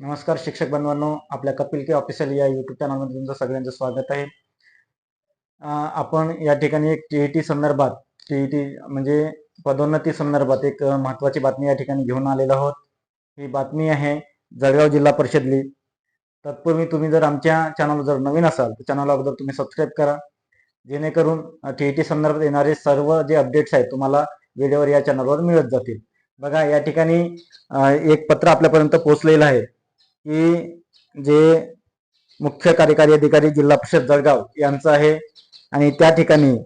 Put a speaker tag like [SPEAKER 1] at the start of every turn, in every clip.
[SPEAKER 1] नमस्कार शिक्षक बंधवांनो आपल्या कपिल के ऑफिशियल या युट्यूब चॅनलमध्ये तुमचं सगळ्यांचं स्वागत आहे. आपण या ठिकाणी एक टीईटी संदर्भात टीईटी म्हणजे पदोन्नती संदर्भात एक महत्त्वाची महत्वाची बातमी या ठिकाणी घेऊन आलेलो आहोत. ही बातमी आहे जळगाव जिल्हा परिषदली. तत्पूर्वी तुम्ही जर आमच्या चॅनल जर नवीन असाल तर चॅनल अगोदर तुम्ही सबस्क्राईब करा. जेणेकरून टीईटी संदर्भात येणारे सर्व जे अपडेट्स आहेत तुम्हाला व्हिडिओवर या चॅनलवर मिळत जातील. बघा या ठिकाणी एक पत्र आपल्यापर्यंत पोहोचलेलं आहे. की जे मुख्य कार्यकारी अधिकारी जिल्हा परिषद जळगाव यांचं आहे. आणि त्या ठिकाणी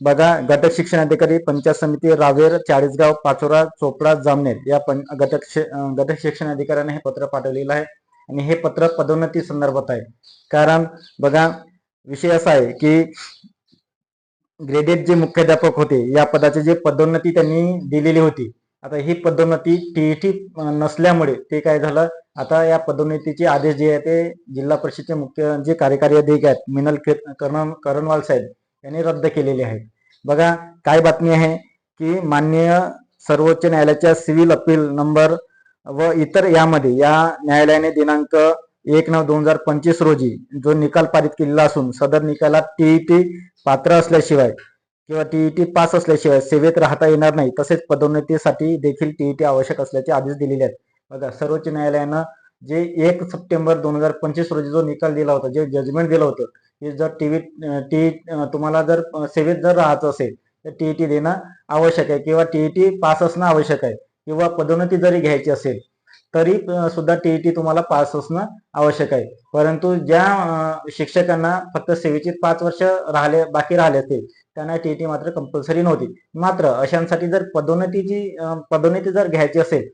[SPEAKER 1] बघा गट शिक्षण अधिकारी पंचायत समिती रावेर चाळीसगाव पाचोरा चोपडा जामनेर या पं गट शि- शिक्षण अधिकाऱ्याने हे पत्र पाठवलेलं आहे. आणि हे पत्र पदोन्नती संदर्भात आहे. कारण बघा विषय असा आहे की ग्रेडेड जे मुख्याध्यापक होते या पदाची जे पदोन्नती त्यांनी दिलेली होती. आता ही पदोन्नती टीईटी नसल्यामुळे ते काय झालं? आता या पदोन्नतीचे आदेश जे आहे ते जिल्हा परिषदचे मुख्य जे कार्यकारी अधिकारी आहेत मिनल करण करणवाल साहेब यांनी रद्द केलेले आहेत. बघा काय बातमी आहे की माननीय सर्वोच्च न्यायालयाच्या सिव्हिल अपील नंबर व इतर यामध्ये या न्यायालयाने दिनांक एक नऊ दोन हजार पंचवीस रोजी जो निकाल पारित केलेला असून सदर निकालात टीईटी पात्र असल्याशिवाय किंवा टीईटी पास असल्याशिवाय सेवेत राहता येणार नाही तसेच पदोन्नतीसाठी देखील टीईटी आवश्यक असल्याचे आदेश दिलेले आहेत. बघा सर्वोच्च न्यायालयानं जे एक सप्टेंबर दोन हजार पंचवीस रोजी जो निकाल दिला होता जे जजमेंट दिलं होतं हे जर टीव्ही टी तुम्हाला जर सेवेत जर राहायचं असेल तर टी टी देणं आवश्यक आहे किंवा टी टी पास असणं आवश्यक आहे किंवा पदोन्नती जरी घ्यायची असेल तरी सुद्धा टी ई टी तुम्हाला पास असणं आवश्यक आहे. परंतु ज्या शिक्षकांना फक्त सेवेची पाच वर्ष राहिले बाकी राहिले असतील त्यांना टी टी मात्र कंपल्सरी नव्हती. मात्र अशांसाठी जर पदोन्नतीची पदोन्नती जर घ्यायची असेल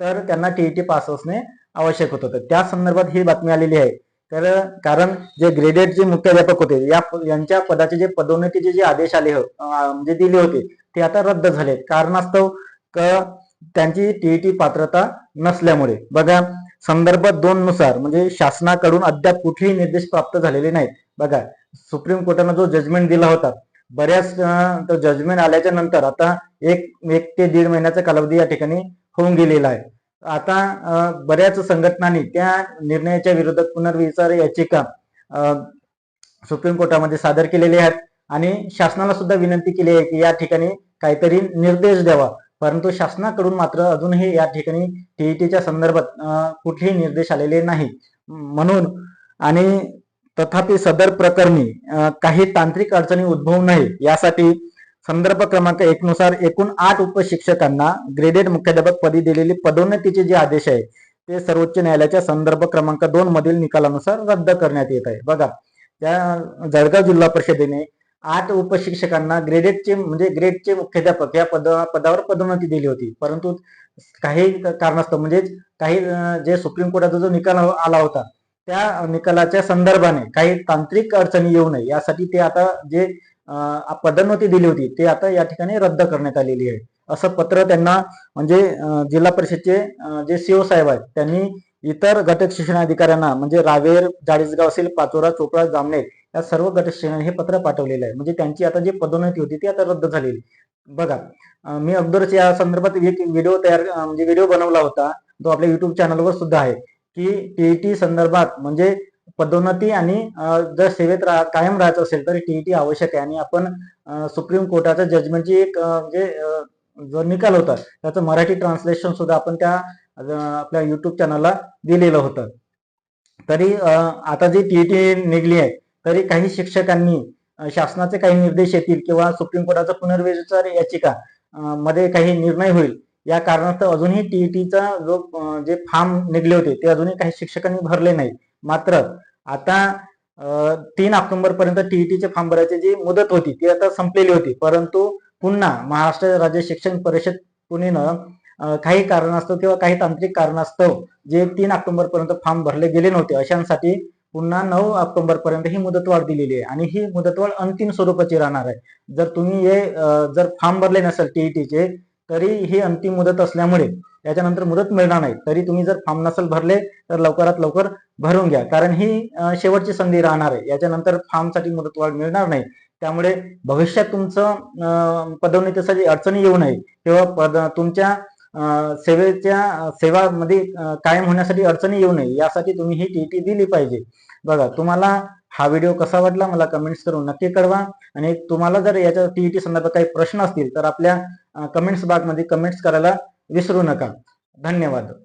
[SPEAKER 1] तर त्यांना टीईटी पास असणे आवश्यक होत होतं. त्या संदर्भात ही बातमी आलेली आहे. तर कारण जे ग्रेडेड जे मुख्याध्यापक होते या यांच्या पदाचे जे पदोन्नतीचे जे आदेश आले हो- म्हणजे दिले होते ते आता रद्द झाले कारणास्तव त्यांची टीईटी पात्रता नसल्यामुळे. बघा संदर्भ दोन नुसार म्हणजे शासनाकडून अद्याप कुठेही निर्देश प्राप्त झालेले नाहीत. बघा सुप्रीम कोर्टानं जो जजमेंट दिला होता बऱ्याच तो जजमेंट आल्याच्यानंतर आता एक एक ते दीड महिन्याचा कालावधी या ठिकाणी होऊन गेलेला आहे. आता बऱ्याच संघटनांनी त्या निर्णयाच्या विरोधात पुनर्विचार याचिका सुप्रीम कोर्टामध्ये सादर केलेली आहेत आणि शासनाला सुद्धा विनंती केली आहे की या ठिकाणी काहीतरी निर्देश द्यावा. परंतु शासनाकडून मात्र अजूनही या ठिकाणी टीईटीच्या संदर्भात कुठेही निर्देश आलेले नाही. म्हणून आणि तथापि सदर प्रकरणी काही तांत्रिक अडचणी उद्भवू नये यासाठी संदर्भ क्रमांक एक नुसार एकूण आठ उपशिक्षकांना ग्रेडेड मुख्याध्यापक पदी दिलेली पदोन्नतीचे जे आदेश आहे ते सर्वोच्च न्यायालयाच्या संदर्भ क्रमांक दोन मधील निकालानुसार रद्द करण्यात येत आहे. बघा त्या जळगाव जिल्हा परिषदेने आठ उपशिक्षकांना ग्रेडेडचे म्हणजे ग्रेडचे मुख्याध्यापक या पद पदावर पदोन्नती दिली होती. परंतु काही कारणास्तव म्हणजे काही जे सुप्रीम कोर्टाचा जो निकाल आला होता त्या निकालाच्या संदर्भाने काही तांत्रिक अडचणी येऊ नये. यासाठी ते आता जे पदोन्नती दिली होती ते आता या ठिकाणी रद्द करण्यात आलेली आहे. असं पत्र त्यांना म्हणजे जिल्हा परिषदचे जे सीओ साहेब आहेत त्यांनी इतर गट शिक्षण अधिकाऱ्यांना म्हणजे रावेर जाडीसगाव असेल पाचोरा चोपडा जामनेर या सर्व गट शिक्षण हे पत्र पाठवलेलं आहे. म्हणजे त्यांची आता जी पदोन्नती होती ती आता रद्द झालेली बघा मी अगोदरच या संदर्भात एक व्हिडिओ तयार म्हणजे व्हिडिओ बनवला होता तो आपल्या युट्यूब चॅनलवर सुद्धा आहे की टीईटी संदर्भात म्हणजे पदोन्नती आणि जर सेवेत राह कायम राहायचं असेल तर टीईटी आवश्यक आहे. आणि आपण सुप्रीम कोर्टाच्या जजमेंटची एक जे म्हणजे जो निकाल होता त्याचं मराठी ट्रान्सलेशन सुद्धा आपण त्या आपल्या युट्यूब चॅनलला दिलेलं होतं. तरी आता जी टीईटी निघली आहे तरी काही शिक्षकांनी शासनाचे काही निर्देश येतील किंवा सुप्रीम कोर्टाचा पुनर्विचार याचिका मध्ये काही निर्णय होईल या कारणास्तव अजूनही टीईटीचा जो जे फॉर्म निघले होते ते अजूनही काही शिक्षकांनी भरले नाही मात्र आता तीन ऑक्टोबर पर्यंत टीईटीचे फॉर्म भरायची जी मुदत होती ती आता संपलेली होती. परंतु पुन्हा महाराष्ट्र राज्य शिक्षण परिषद पुणेनं काही कारणास्तव किंवा काही तांत्रिक कारणास्तव जे तीन ऑक्टोबर पर्यंत फॉर्म भरले गेले नव्हते अशांसाठी पुन्हा नऊ ऑक्टोबर पर्यंत ही मुदतवाढ दिलेली आहे. आणि ही मुदतवाढ अंतिम स्वरूपाची राहणार आहे. जर तुम्ही हे जर फॉर्म भरले नसेल टीईटीचे तरी ही अंतिम मुदत असल्यामुळे याच्यानंतर मुदत मिळणार नाही. तरी तुम्ही जर फॉर्म नसेल भरले तर लवकरात लवकर भरून घ्या. कारण ही शेवटची संधी राहणार आहे. याच्यानंतर फॉर्मसाठी मुदतवाढ मिळणार नाही. त्यामुळे भविष्यात तुमचं पदोन्नतीसाठी अडचणी येऊ नये. किंवा पद तुमच्या सेवेच्या सेवामध्ये कायम होण्यासाठी अडचणी येऊ नये. यासाठी तुम्ही ही टीईटी दिली पाहिजे. बघा तुम्हाला हा व्हिडिओ कसा वाटला मला कमेंट्स करून नक्की कळवा. आणि तुम्हाला जर याच्या टीईटी संदर्भात काही प्रश्न असतील तर आपल्या कमेंट्स बागमध्ये कमेंट्स करायला विसरू नका. धन्यवाद.